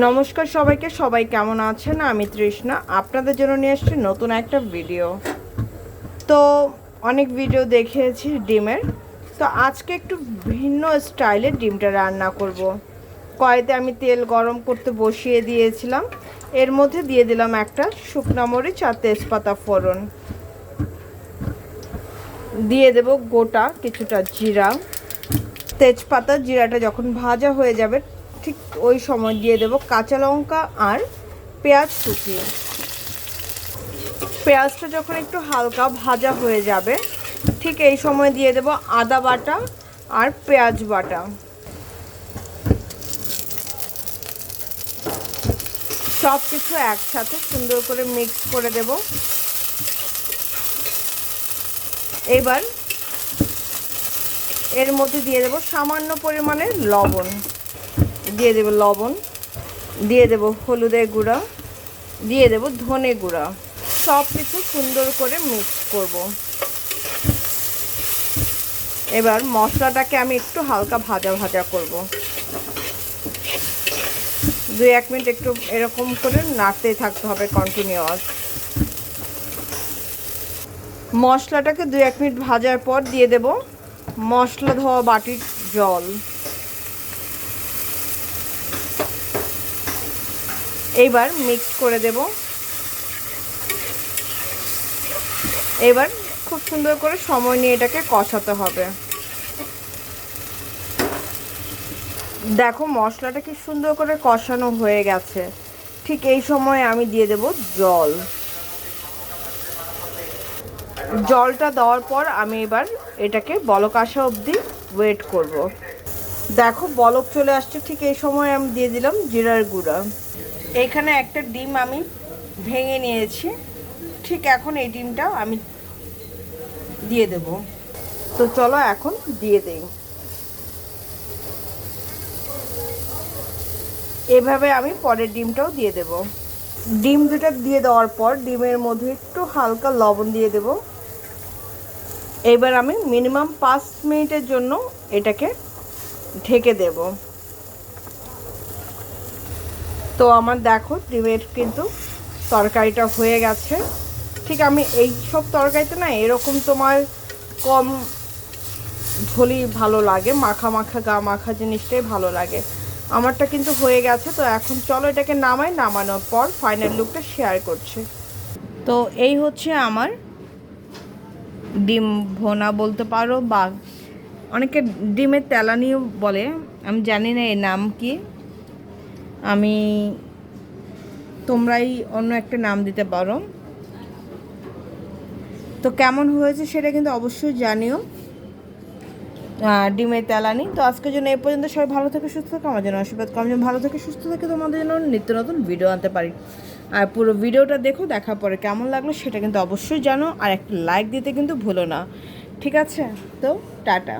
নমস্কার সবাইকে, সবাই কেমন আছেন? আমি তৃষ্ণা, আপনাদের জন্য নিয়ে এসেছি নতুন একটা ভিডিও তো, অনেক ভিডিও দেখেছি ডিমের। তো আজকে একটু ভিন্ন স্টাইলে ডিমটা রান্না করব। কড়াইতে আমি তেল গরম করতে বসিয়ে দিয়েছিলাম। এর মধ্যে দিয়ে দিলাম একটা শুকনা মরিচ আর তেজপাতা ফোড়ন। দিয়ে দেব গোটা কিছুটা জিরা। তেজপাতা জিরাটা যখন ভাজা হয়ে যাবে ঠিক ওই সময় দিয়ে দেব কাঁচা লঙ্কা আর পেঁয়াজ কুচি পেঁয়াজটা যখন একটু হালকা ভাজা হয়ে যাবে, ঠিক এই সময় দিয়ে দেব আদা বাটা আর পেঁয়াজ বাটা। সব কিছু একসাথে সুন্দর করে মিক্স করে দেব। এবার এর মধ্যে দিয়ে দেব সামান্য পরিমাণে লবণ। দিয়ে দেব লবণ, দিয়ে দেব হলুদের গুঁড়া, দিয়ে দেব ধনে গুঁড়া। সব কিছু সুন্দর করে মিক্স করব। এবার মশলাটাকে আমি একটু হালকা ভাজা ভাজা করব। দুই এক মিনিট একটু এরকম করে নাড়তেই থাকতে হবে কন্টিনিউয়াস মশলাটাকে দুই এক মিনিট ভাজার পর দিয়ে দেব মশলা ধোয়া বাটির জল। এইবার মিক্স করে দেব। এবার খুব সুন্দর করে সময় নিয়ে এটাকে কষাতে হবে। দেখো মশলাটা কি সুন্দর করে কষানো হয়ে গেছে। ঠিক এই সময় আমি দিয়ে দেব জল। জলটা দেওয়ার পর আমি এবার এটাকে বলক আসা অবধি ওয়েট করব। দেখো বলক চলে আসছে, ঠিক এই সময় আমি দিয়ে দিলাম জিরার গুঁড়া। এখানে একটা ডিম আমি ভেঙে নিয়েছি। ঠিক এখন এই ডিমটাও আমি দিয়ে দেব। তো চলো এখন দিয়ে দেই। এভাবে আমি পরের ডিমটাও দিয়ে দেব। ডিম দুটা দিয়ে দেওয়ার পর ডিমের মধ্যে একটু হালকা লবণ দিয়ে দেব। এবার আমি মিনিমাম পাঁচ মিনিটের জন্য এটাকে ঢেকে দেব। তো আমার দেখো, ডিমের কিন্তু তরকারিটা হয়ে গেছে। ঠিক আমি এই সব তরকারিতে না এরকম তোমার কম ঝোলি ভালো লাগে, মাখা মাখা গা মাখা জিনিসটাই ভালো লাগে। আমারটা কিন্তু হয়ে গেছে, তো এখন চলো এটাকে নামাই, নামানোর পর ফাইনাল লুকটা শেয়ার করছে। তো এই হচ্ছে আমার ডিম ভোনা বলতে পারো বা অনেকে ডিমের তেলানিও বলে, আমি জানি না এর নাম কি। আমি তোমরাই অন্য একটা নাম দিতে পারো। তো কেমন হয়েছে সেটা কিন্তু অবশ্যই জানিও। ডিমের তেলানি। তো আজকের জন্য এই পর্যন্ত সবাই ভালো থেকে, সুস্থ থাকে। আমার জন্য আশীর্বাদ কম যেন ভালো থেকে সুস্থ থাকে তোমাদের জন্য নিত্য নতুন ভিডিও আনতে পারি। আর পুরো ভিডিওটা দেখো, দেখার পরে কেমন লাগল সেটা কিন্তু অবশ্যই জানো। আর একটা লাইক দিতে কিন্তু ভুলো না। ঠিক আছে? তো টাটা।